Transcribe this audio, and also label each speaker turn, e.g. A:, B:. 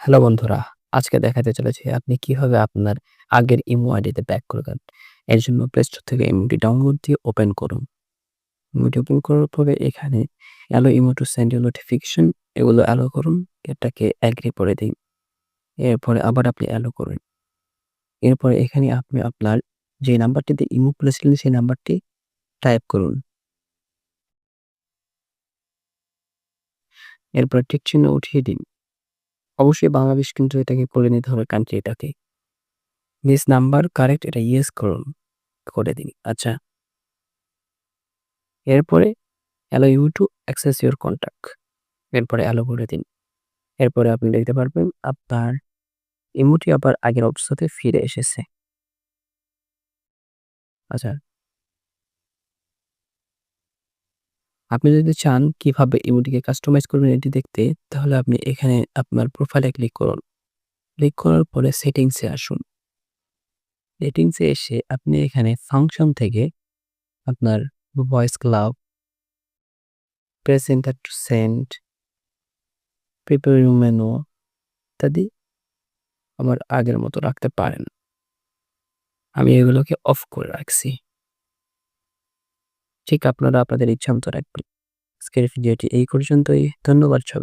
A: Hello বন্ধুরা, আজকে দেখাতে চলেছি আপনি কীভাবে আপনার আগের ইমো আইডিতে ব্যাক করবেন। এর জন্য প্লে স্টোর থেকে ইমোটি ডাউনলোড দিয়ে ওপেন করুন। ইমোটি ওপেন করার পরে এখানে allow imo to send you notification এগুলো অ্যালো করুন। এটাকে অ্যাগ্রি করে দিন। এরপরে আবার আপনি অ্যালো করুন। এরপরে এখানে আপনি আপনার যে নাম্বারটিতে ইমো খুলেছিলেন সেই নাম্বারটি টাইপ করুন। এরপর ঠিক চিহ্ন উঠিয়ে দিন। অবশ্যই বাংলাদেশ কিন্তু এটাকে করে নিতে হবে কান্ট্রিটাকে। দিস নাম্বার কারেক্ট এটা ইয়েস করুন। করে দিন। আচ্ছা। এরপরে allow you to access your contact. এরপরে অ্যালো করে দিন। এরপরে আপনি দেখতে পারবেন আপনার ইমোটি আবার আগের অবস্থাতে ফিরে এসেছে। আচ্ছা। আপনি যদি চান কীভাবে ইমোটিকে কাস্টমাইজ করবেন এটি দেখতে, তাহলে আপনি এখানে আপনার প্রোফাইলে ক্লিক করুন। ক্লিক করার পরে সেটিংসে আসুন। সেটিংসে এসে আপনি এখানে ফাংশন থেকে আপনার voice club presenter to send preparing menu ইত্যাদি আমার আগের মতো রাখতে পারেন। আমি এগুলোকে অফ করে রাখছি। ঠিক আপনারা আপনাদের ইচ্ছা মতো রাখবেন। আজকের ভিডিওটি এই পর্যন্তই। ধন্যবাদ সবাই।